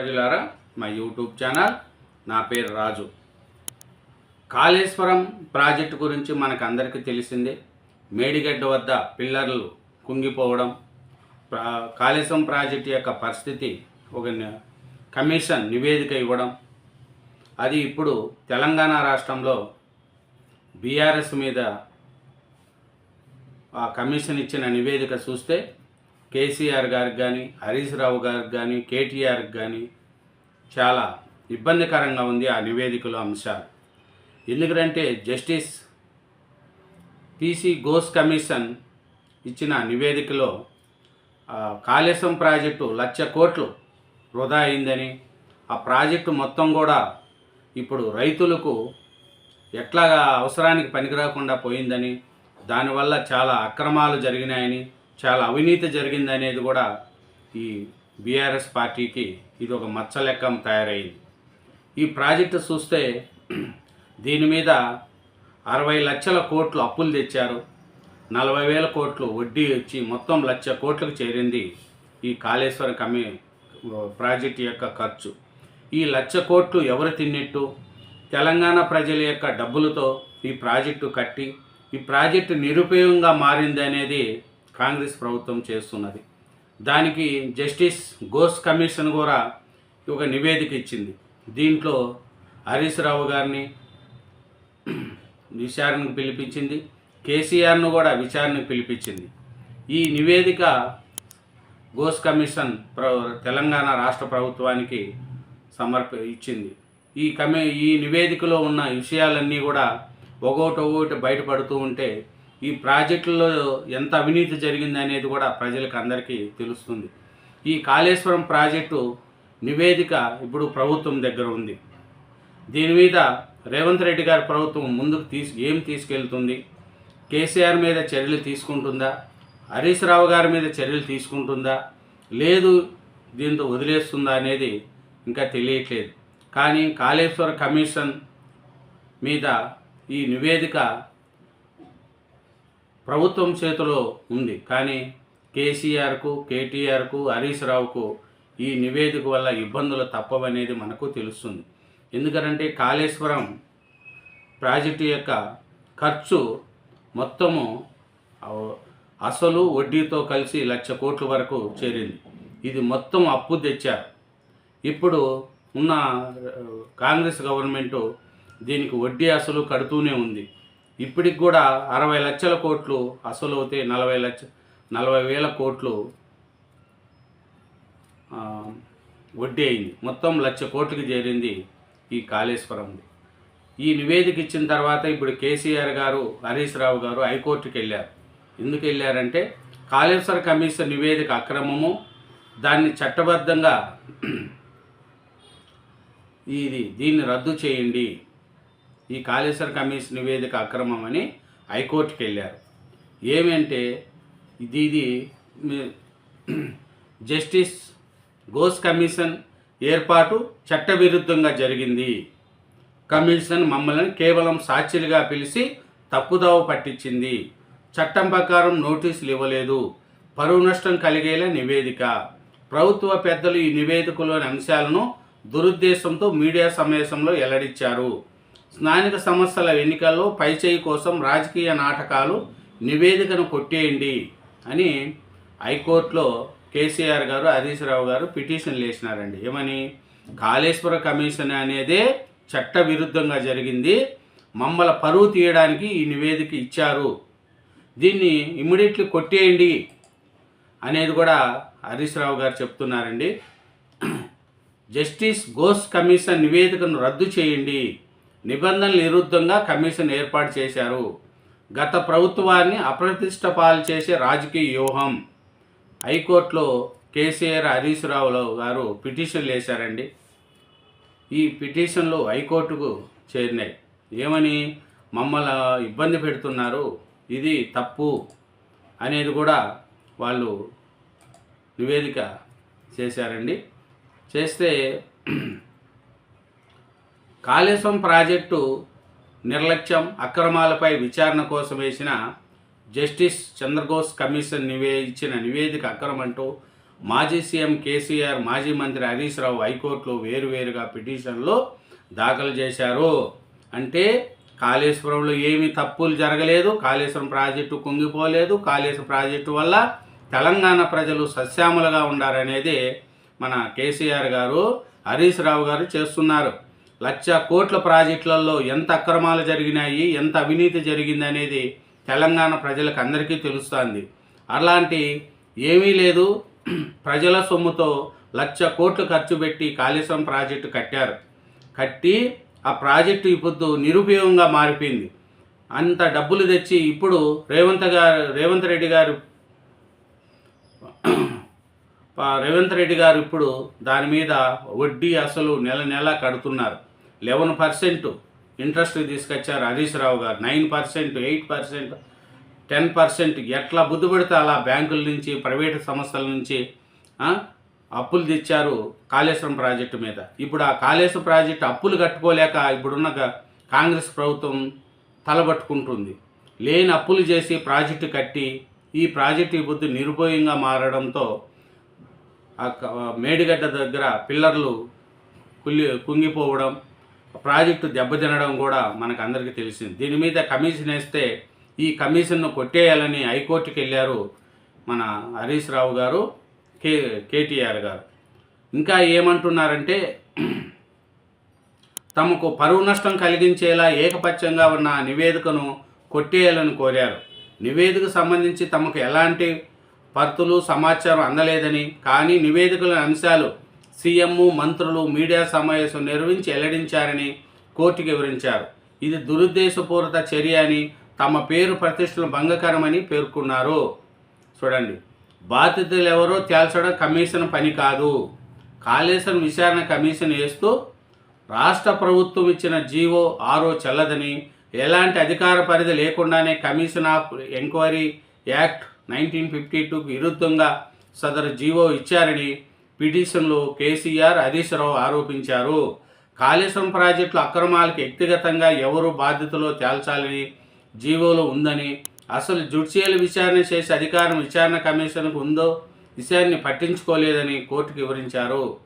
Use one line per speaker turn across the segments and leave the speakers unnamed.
ప్రజలారా మా YouTube channel నా పేరు రాజు. కాళేశ్వరం ప్రాజెక్టు గురించి మనకు అందరికీ తెలిసిందే. మేడిగడ్డ వద్ద పిల్లర్లు కుంగిపోవడం కాళేశ్వరం ప్రాజెక్టు యొక్క పరిస్థితి ఒక కమిషన్ నివేదిక ఇవ్వడం. అది ఇప్పుడు తెలంగాణ రాష్ట్రంలో బీఆర్ఎస్ మీద ఆ కమిషన్ ఇచ్చిన నివేదిక చూస్తే కేసీఆర్ గారికి కానీ హరీష్ రావు గారికి కానీ కేటీఆర్కి కానీ చాలా ఇబ్బందికరంగా ఉంది ఆ నివేదికలో అంశాలు. ఎందుకంటే జస్టిస్ పీసీ ఘోష్ కమిషన్ ఇచ్చిన నివేదికలో కాళేశ్వరం ప్రాజెక్టు లక్ష కోట్లు వృధా అయిందని ఆ ప్రాజెక్టు మొత్తం కూడా ఇప్పుడు రైతులకు ఎట్లాగా అవసరానికి పనికిరాకుండా పోయిందని దానివల్ల చాలా అక్రమాలు జరిగినాయని చాలా అవినీతి జరిగిందనేది కూడా ఈ బీఆర్ఎస్ పార్టీకి ఇది ఒక మచ్చలెక్కం తయారైంది. ఈ ప్రాజెక్టు చూస్తే దీని మీద అరవై లక్షల కోట్లు అప్పులు తెచ్చారు. నలభై వేల కోట్లు వడ్డీ వచ్చి మొత్తం లక్ష కోట్లకు చేరింది ఈ కాళేశ్వర కమి ప్రాజెక్టు యొక్క ఖర్చు. ఈ లక్ష కోట్లు ఎవరు తిన్నట్టు? తెలంగాణ ప్రజల యొక్క డబ్బులతో ఈ ప్రాజెక్టు కట్టి ఈ ప్రాజెక్టు నిరుపయోగంగా మారింది అనేది కాంగ్రెస్ ప్రభుత్వం చేస్తున్నది. దానికి జస్టిస్ ఘోష్ కమిషన్ కూడా ఒక నివేదిక ఇచ్చింది. దీంట్లో హరీష్ రావు గారిని విచారణకు పిలిపించింది. కేసీఆర్ను కూడా విచారణకు పిలిపించింది. ఈ నివేదిక ఘోష్ కమిషన్ ప్ర తెలంగాణ రాష్ట్ర ప్రభుత్వానికి సమర్ప ఇచ్చింది. ఈ కమి ఈ నివేదికలో ఉన్న విషయాలన్నీ కూడా ఒకటి ఒకటి బయటపడుతూ ఉంటే ఈ ప్రాజెక్టులో ఎంత అవినీతి జరిగింది అనేది కూడా ప్రజలకు అందరికీ తెలుస్తుంది. ఈ కాళేశ్వరం ప్రాజెక్టు నివేదిక ఇప్పుడు ప్రభుత్వం దగ్గర ఉంది. దీని మీద రేవంత్ రెడ్డి గారి ప్రభుత్వం ముందుకు తీసు ఏం తీసుకెళ్తుంది? కేసీఆర్ మీద చర్యలు తీసుకుంటుందా? హరీష్ రావు గారి మీద చర్యలు తీసుకుంటుందా? లేదు దీంతో వదిలేస్తుందా అనేది ఇంకా తెలియట్లేదు. కానీ కాళేశ్వర కమిషన్ మీద ఈ నివేదిక ప్రభుత్వం చేతిలో ఉంది. కానీ కేసీఆర్కు కేటీఆర్కు హరీష్ రావుకు ఈ నివేదిక వల్ల ఇబ్బందులు తప్పవనేది మనకు తెలుస్తుంది. ఎందుకంటే కాళేశ్వరం ప్రాజెక్టు యొక్క ఖర్చు మొత్తము అసలు వడ్డీతో కలిసి లక్ష కోట్ల వరకు చేరింది. ఇది మొత్తం అప్పు తెచ్చారు. ఇప్పుడు ఉన్న కాంగ్రెస్ గవర్నమెంటు దీనికి వడ్డీ అసలు కడుతూనే ఉంది. ఇప్పటికి కూడా అరవై లక్షల కోట్లు అసలు అవుతే నలభై లక్ష నలభై వేల కోట్లు వడ్డీ అయింది. మొత్తం లక్ష కోట్లకి చేరింది ఈ కాళేశ్వరంది. ఈ నివేదిక ఇచ్చిన తర్వాత ఇప్పుడు కేసీఆర్ గారు హరీష్ రావు గారు హైకోర్టుకి వెళ్ళారు. ఎందుకు వెళ్ళారంటే కాళేశ్వర కమిషన్ నివేదిక అక్రమము దాన్ని చట్టబద్ధంగా ఇది దీన్ని రద్దు చేయండి. ఈ కాళేశ్వర కమిషన్ నివేదిక అక్రమం అని హైకోర్టుకి వెళ్ళారు ఏమంటే ఇది ఇది జస్టిస్ గోస్ కమిషన్ ఏర్పాటు చట్టవిరుద్ధంగా జరిగింది. కమిషన్ మమ్మల్ని కేవలం సాక్షులుగా పిలిచి తప్పుదావ పట్టించింది. చట్టం ప్రకారం నోటీసులు ఇవ్వలేదు. పరువు నష్టం కలిగేలా నివేదిక. ప్రభుత్వ పెద్దలు ఈ నివేదికలోని అంశాలను దురుద్దేశంతో మీడియా సమావేశంలో వెల్లడించారు. స్థానిక సంస్థల ఎన్నికల్లో పైచేయి కోసం రాజకీయ నాటకాలు నివేదికను కొట్టేయండి అని హైకోర్టులో కేసీఆర్ గారు హరీష్ రావు గారు పిటిషన్లు వేసినారండి. ఏమని? కాళేశ్వర కమిషన్ అనేదే చట్టవిరుద్ధంగా జరిగింది. మమ్మల పరువు తీయడానికి ఈ నివేదిక ఇచ్చారు. దీన్ని ఇమ్మీడియట్లీ కొట్టేయండి అనేది కూడా హరీష్ రావు గారు చెప్తున్నారండి. జస్టిస్ గోస్ కమిషన్ నివేదికను రద్దు చేయండి. నిబంధనల విరుద్ధంగా కమిషన్ ఏర్పాటు చేశారు. గత ప్రభుత్వాన్ని అప్రతిష్ట పాలు చేసే రాజకీయ వ్యూహం. హైకోర్టులో కేసీఆర్ హరీష్ రావు గారు పిటిషన్లు వేశారండి. ఈ పిటిషన్లు హైకోర్టుకు చేరినాయి. ఏమని? మమ్మల్ని ఇబ్బంది పెడుతున్నారు. ఇది తప్పు అనేది కూడా వాళ్ళు నివేదిక చేశారండి. చేస్తే కాళేశ్వరం ప్రాజెక్టు నిర్లక్ష్యం అక్రమాలపై విచారణ కోసం వేసిన జస్టిస్ చంద్రఘోష్ కమిషన్ నివే ఇచ్చిన నివేదిక అక్రమంటూ మాజీ సీఎం కేసీఆర్ మాజీ మంత్రి హరీష్ రావు హైకోర్టులో వేరువేరుగా పిటిషన్లు దాఖలు చేశారు. అంటే కాళేశ్వరంలో ఏమీ తప్పులు జరగలేదు కాళేశ్వరం ప్రాజెక్టు కుంగిపోలేదు కాళేశ్వరం ప్రాజెక్టు వల్ల తెలంగాణ ప్రజలు సస్యాములుగా ఉండారనేది మన కేసీఆర్ గారు హరీష్ రావు గారు చేస్తున్నారు. లక్ష కోట్ల ప్రాజెక్టులలో ఎంత అక్రమాలు జరిగినాయి ఎంత అవినీతి జరిగింది అనేది తెలంగాణ ప్రజలకు అందరికీ తెలుస్తుంది. అలాంటి ఏమీ లేదు. ప్రజల సొమ్ముతో లక్ష కోట్లు ఖర్చు పెట్టి కాళేశ్వరం ప్రాజెక్టు కట్టారు. కట్టి ఆ ప్రాజెక్టు ఇప్పుడు నిరుపయోగంగా మారిపోయింది. అంత డబ్బులు తెచ్చి ఇప్పుడు రేవంత్ గారు రేవంత్ రెడ్డి గారు రేవంత్ రెడ్డి గారు ఇప్పుడు దాని మీద వడ్డీ అసలు నెల నెల కడుతున్నారు. లెవెన్ పర్సెంట్ ఇంట్రెస్ట్ తీసుకొచ్చారు Harish Rao garu. Nine percent eight percent ten percent ఎట్లా బుద్ధి పెడితే అలా బ్యాంకుల నుంచి ప్రైవేటు సంస్థల నుంచి అప్పులు తెచ్చారు కాళేశ్వరం ప్రాజెక్టు మీద. ఇప్పుడు ఆ కాళేశ్వరం ప్రాజెక్టు అప్పులు కట్టుకోలేక ఇప్పుడున్న కాంగ్రెస్ ప్రభుత్వం తలబట్టుకుంటుంది. లేని అప్పులు చేసి ప్రాజెక్టు కట్టి ఈ ప్రాజెక్టు ఇప్పుడు నిరుపయోగంగా మారడంతో ఆ మేడిగడ్డ దగ్గర పిల్లర్లు కుల్లి కుంగిపోవడం ప్రాజెక్టు దెబ్బతినడం కూడా మనకు అందరికీ తెలిసింది. దీని మీద కమిషన్ వేస్తే ఈ కమిషన్ను కొట్టేయాలని హైకోర్టుకి వెళ్ళారు మన హరీష్ రావు గారు కే కేటీఆర్ గారు. ఇంకా ఏమంటున్నారంటే తమకు పరువు నష్టం కలిగించేలా ఏకపక్షంగా ఉన్న నివేదికను కొట్టేయాలని కోరారు. నివేదిక సంబంధించి తమకు ఎలాంటి పర్తులు సమాచారం అందలేదని కానీ నివేదికల అంశాలు సీఎం మంత్రులు మీడియా సమావేశం నిర్వహించి వెల్లడించారని కోర్టుకు వివరించారు. ఇది దురుద్దేశపూరిత చర్య అని తమ పేరు ప్రతిష్టలు భంగకరమని పేర్కొన్నారు. చూడండి. బాధితులు ఎవరో తేల్చడం కమిషన్ పని కాదు. కాళేశ్వరం విచారణ కమిషన్ వేస్తూ రాష్ట్ర ప్రభుత్వం ఇచ్చిన జీవో ఆరో చెల్లదని ఎలాంటి అధికార పరిధి లేకుండానే commission of enquiry act nineteen fifty టూకు విరుద్ధంగా సదరు జీవో ఇచ్చారని పిటిషన్లో కేసీఆర్ హరీష్ రావు ఆరోపించారు. కాళేశ్వరం ప్రాజెక్టుల అక్రమాలకు వ్యక్తిగతంగా ఎవరు బాధ్యతలో తేల్చాలని జీవోలో ఉందని. అసలు జుడిషియల్ విచారణ చేసే అధికారం విచారణ కమిషన్కు ఉందో విషయాన్ని పట్టించుకోలేదని కోర్టుకు వివరించారు.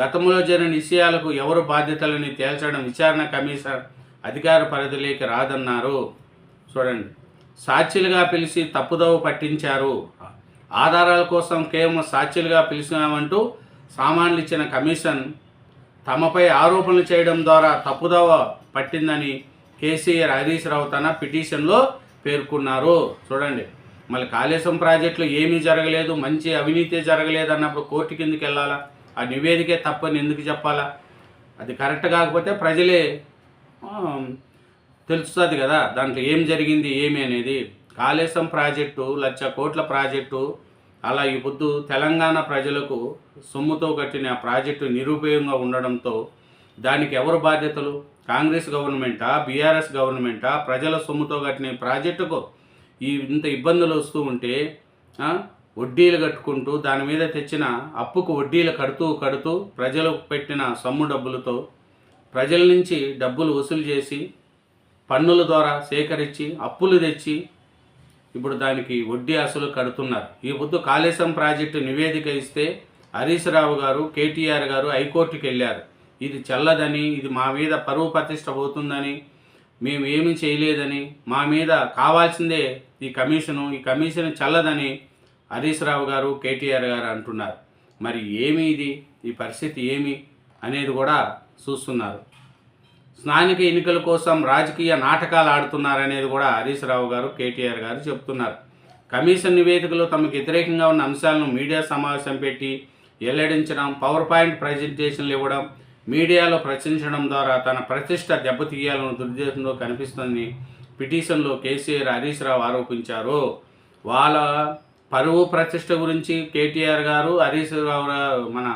గతంలో జరిగిన విషయాలకు ఎవరు బాధ్యతలని తేల్చడం విచారణ కమిషన్ అధికార పరిధిలోకి రాదన్నారు. చూడండి. సాక్షులుగా పిలిచి తప్పుదోవ పట్టించారు. ఆధారాల కోసం కేవలం సాక్షులుగా పిలిచినామంటూ సామాన్లు ఇచ్చిన కమిషన్ తమపై ఆరోపణలు చేయడం ద్వారా తప్పుదోవ పట్టిందని కేసీఆర్ హరీష్ రావు తన పిటిషన్లో పేర్కొన్నారు. చూడండి మళ్ళీ కాళేశ్వరం ప్రాజెక్టులో ఏమీ జరగలేదు మంచి అవినీతి జరగలేదు అన్నప్పుడు కోర్టు కిందకి వెళ్ళాలా? ఆ నివేదికే తప్పని ఎందుకు చెప్పాలా? అది కరెక్ట్ కాకపోతే ప్రజలే తెలుస్తుంది కదా దాంట్లో ఏం జరిగింది ఏమి అనేది. కాళేశం ప్రాజెక్టు లక్ష కోట్ల ప్రాజెక్టు అలా ఈ పొద్దు తెలంగాణ ప్రజలకు సొమ్ముతో కట్టిన ఆ ప్రాజెక్టు నిరుపయోగంగా ఉండడంతో దానికి ఎవరు బాధ్యతలు? కాంగ్రెస్ గవర్నమెంటా? బీఆర్ఎస్ గవర్నమెంటా? ప్రజల సొమ్ముతో కట్టిన ప్రాజెక్టుకు ఈ ఇంత ఇబ్బందులు వస్తూ ఉంటే వడ్డీలు కట్టుకుంటూ దాని మీద తెచ్చిన అప్పుకు వడ్డీలు కడుతూ కడుతూ ప్రజలకు పెట్టిన సొమ్ము డబ్బులతో ప్రజల నుంచి డబ్బులు వసూలు చేసి పన్నుల ద్వారా సేకరించి అప్పులు తెచ్చి ఇప్పుడు దానికి వడ్డీ అసలు కడుతున్నారు. ఈ పొద్దు కాళేశ్వరం ప్రాజెక్టు నివేదిక ఇస్తే హరీష్ రావు గారు కేటీఆర్ గారు హైకోర్టుకి వెళ్ళారు. ఇది చల్లదని ఇది మా మీద పరువు ప్రతిష్ట పోతుందని మేము ఏమీ చేయలేదని మా మీద కావాల్సిందే ఈ కమిషను ఈ కమిషన్ చల్లదని హరీష్ రావు గారు కేటీఆర్ గారు అంటున్నారు. మరి ఏమి ఇది? ఈ పరిస్థితి ఏమి? అనేది కూడా చూస్తున్నారు. స్థానిక ఎన్నికల కోసం రాజకీయ నాటకాలు ఆడుతున్నారనేది కూడా హరీష్ రావు గారు కేటీఆర్ గారు చెప్తున్నారు. కమిషన్ నివేదికలో తమకు వ్యతిరేకంగా ఉన్న అంశాలను మీడియా సమావేశం పెట్టి వెల్లడించడం పవర్ పాయింట్ ప్రజెంటేషన్లు ఇవ్వడం మీడియాలో ప్రచురించడం ద్వారా తన ప్రతిష్ట దెబ్బతీయాలన్న దుర్దేశంలో కనిపిస్తుందని పిటిషన్లో కేసీఆర్ హరీష్ రావు ఆరోపించారు. వాళ్ళ పరువు ప్రతిష్ట గురించి కేటీఆర్ గారు హరీష్ రావు మన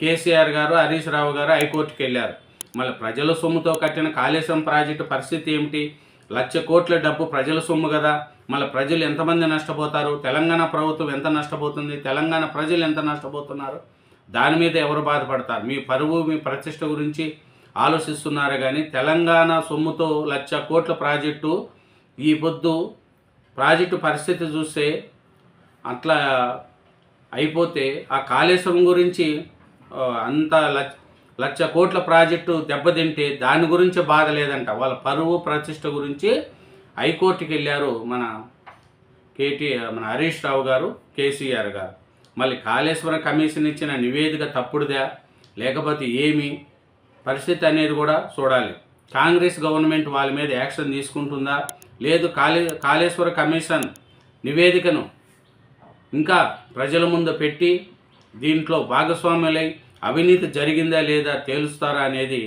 కేసీఆర్ గారు హరీష్ రావు గారు హైకోర్టుకి వెళ్ళారు మళ్ళీ ప్రజల సొమ్ముతో కట్టిన కాళేశ్వరం ప్రాజెక్టు పరిస్థితి ఏమిటి? లక్ష కోట్ల డబ్బు ప్రజల సొమ్ము కదా. మళ్ళీ ప్రజలు ఎంతమంది నష్టపోతారు? తెలంగాణ ప్రభుత్వం ఎంత నష్టపోతుంది? తెలంగాణ ప్రజలు ఎంత నష్టపోతున్నారు? దాని మీద ఎవరు బాధపడతారు? మీ పరువు మీ ప్రతిష్ట గురించి ఆలోచిస్తున్నారు కానీ తెలంగాణ సొమ్ముతో లక్ష కోట్ల ప్రాజెక్టు ఈ పొద్దు ప్రాజెక్టు పరిస్థితి చూస్తే అట్లా అయిపోతే ఆ కాళేశ్వరం గురించి అంత లక్ష లక్ష కోట్ల ప్రాజెక్టు దెబ్బతింటే దాని గురించి బాధ లేదంట. వాళ్ళ పరువు ప్రతిష్ట గురించి హైకోర్టుకి వెళ్ళారు మన కేటీ మన హరీష్ రావు గారు కేసీఆర్ గారు. మళ్ళీ కాళేశ్వరం కమిషన్ ఇచ్చిన నివేదిక తప్పుడుదా? లేకపోతే ఏమి? పరిస్థితి అనేది కూడా చూడాలి. కాంగ్రెస్ గవర్నమెంట్ వాళ్ళ మీద యాక్షన్ తీసుకుంటుందా? లేదు కాళే కాళేశ్వర కమిషన్ నివేదికను ఇంకా ప్రజల ముందు పెట్టి దీంట్లో భాగస్వాములై అవినీతి జరిగిందా లేదా తేలుస్తారా అనేది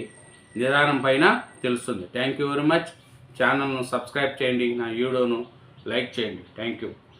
నిదానం పైన తెలుస్తుంది. థ్యాంక్ యూ వెరీ మచ్ ఛానల్ను సబ్స్క్రైబ్ చేయండి. నా వీడియోను లైక్ చేయండి. Thank you